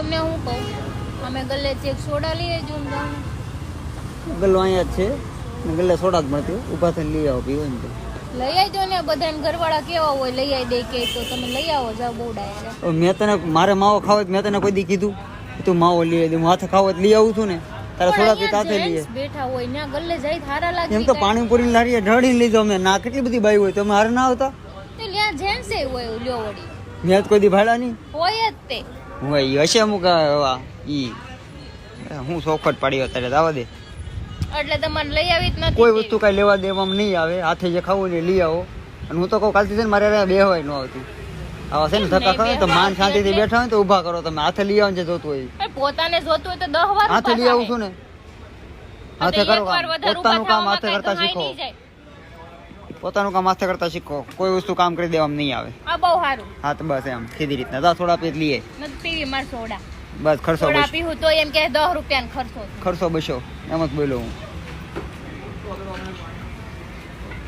તમને હું કહું? અમે ગલ્લે એક સોડા લઈએ જો ગલ્લો અહીંયા છે. ને ગલ્લે સોડા જ મળતી ઊભા થઈને લઈ આવો પીવો ને લઈ આવજો ને બધાને ઘરવાળા કેવા હોય લઈ આવી દે કે તો તમે લઈ આવો જાવ બહુ ડાયરેક્ટ મેં તને મારે માવો ખાવો મેં તને કોઈ દી કીધું? તું માવો લઈ આવી હું હાથે ખાવો લઈ આવું છું ને. તારા થોડા પીતા હાથે લઈએ બેઠા હોય ત્યાં ગલ્લે જાય થારા લાગે એમ તો પાણીપુરી લારીએ ઢળીને લીધો અમે ના કેટલી બધી બાઈ હોય તમે હારે ના આવતા? તો લ્યા જેન્ટ્સ હોય લ્યો વળી. મેં કોઈ દી ભાડા નહીં. હોય જ તે. હું એ હશે અમુક એવા ઈ. હું ચોખટ પાડ્યો અત્યારે દાવા દે. એટલે તમને લઈ આવી નથી કોઈ વસ્તુ કાંઈ લેવા દેવામાં નહીં આવે. હાથે જે ખાવું ને લઈ આવો. અને હું તો કહું કાલથી છે ને મારે બે હોય ન આવતું. આવા છે ને ધક્કા ખાવે તો માન શાંતિથી બેઠા હોય તો ઊભા કરો તમે. હાથે લઈ આવો ને જે જોતું હોય પોતાને જોતું હોય તો દહ વાર હાથે લઈ આવું છું ને. હાથે કરો પોતાનું કામ હાથે કરતા શીખો. પોતાનું કામ હાથે કરતા શીખો. કોઈ વસ્તુ કામ કરી દેવામાં નહીં આવે. આ બહુ સારું. હા તો બસ એમ. સીધી રીતના. દસ થોડા પીત લઈએ પીવી માર સોડા. બસ ખર્ચો સોડા બસ. પીવું તો એમ કે દસ રૂપિયા ખર્ચો ખર્ચો બસો એમ જ બોલો હું.